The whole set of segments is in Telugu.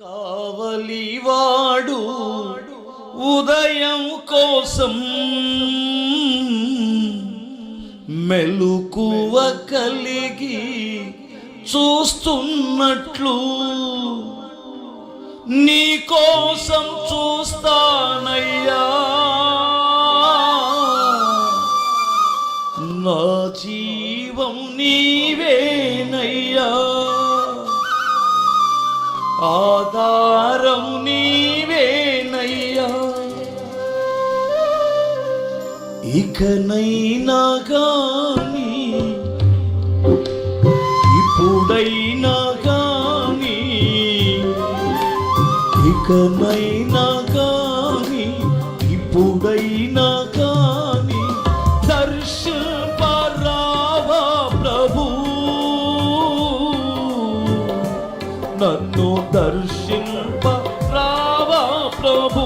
కావలివాడు ఉదయం కోసం మెలుకువ కలిగి చూస్తున్నట్లు నీ కోసం చూస్తానయ్యా. నా జీవం నీవే. ఆధారం నీవేనయ్యా. ఇకనైనా గాని ఇప్పుడైనా గాని ఇకనైనా గాని ఇప్పుడైనా నన్ను దర్శింప రావా ప్రభు.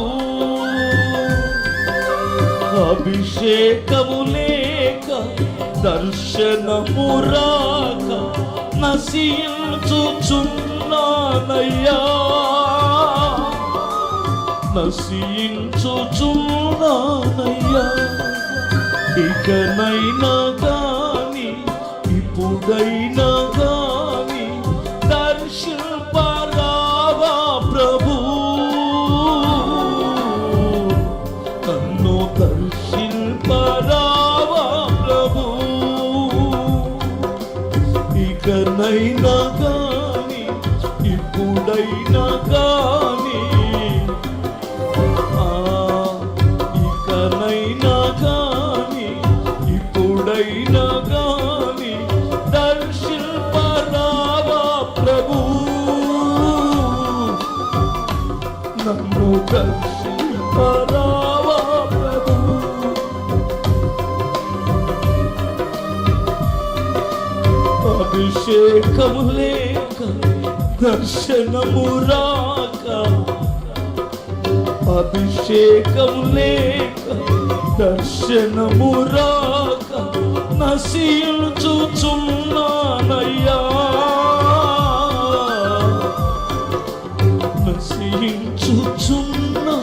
అభిషేకము లేక దర్శనము రాక నశించుచున్నానయ్యా. నశించుచున్నానయ్యా. ఇకనైనా కానీ ఇప్పుడైనా కానీ అభిషేకము లేక దర్శనము రాక అభిషేకం లేక దర్శనము రాక నశించుచున్నానయ్యా. నశించుచున్నానయ్యా.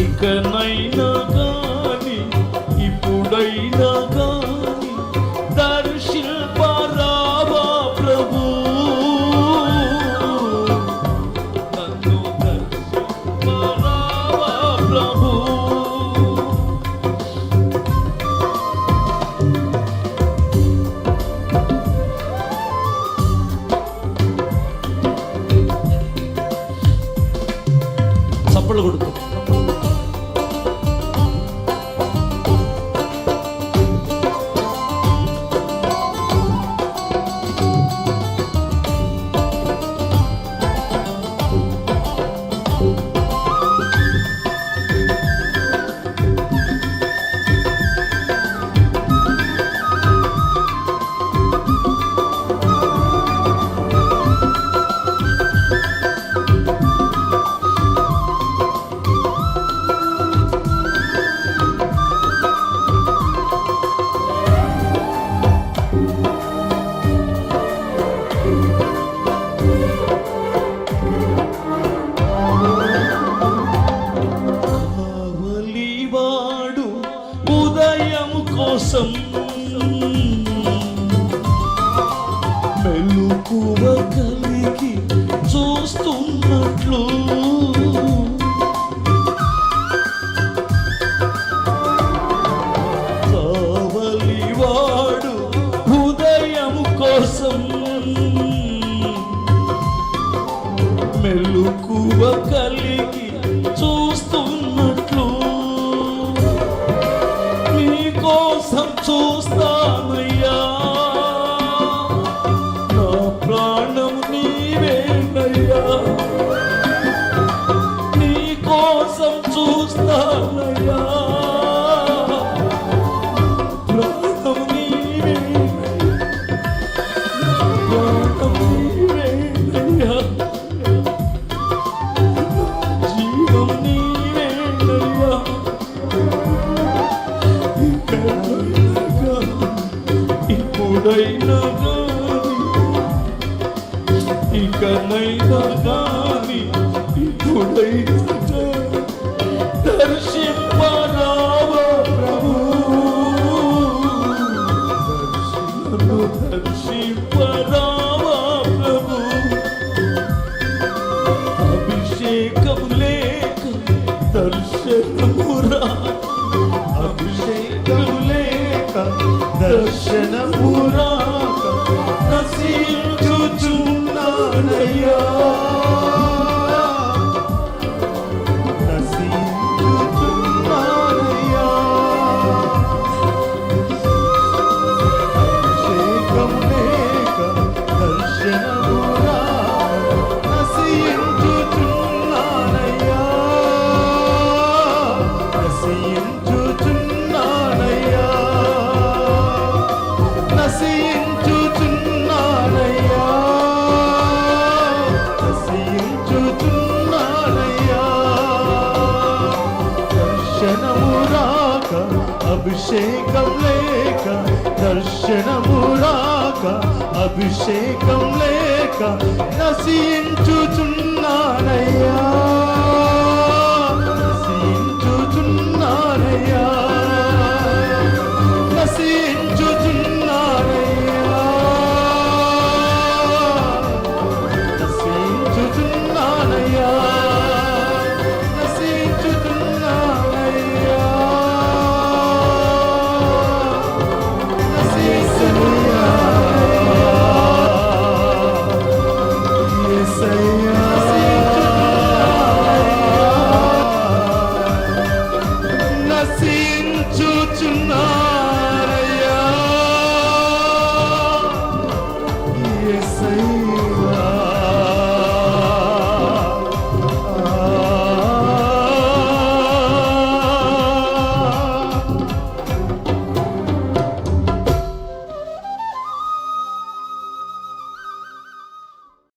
ఇకనైనా కోసం ఇకనైనా కానీ ఇప్పుడైనా దర్శింపరావా. ప్రభు దర్శింపరా అభిషేకం లేక దర్శనమురాక అభిషేకం లేక నశించుచున్నానయ్యా.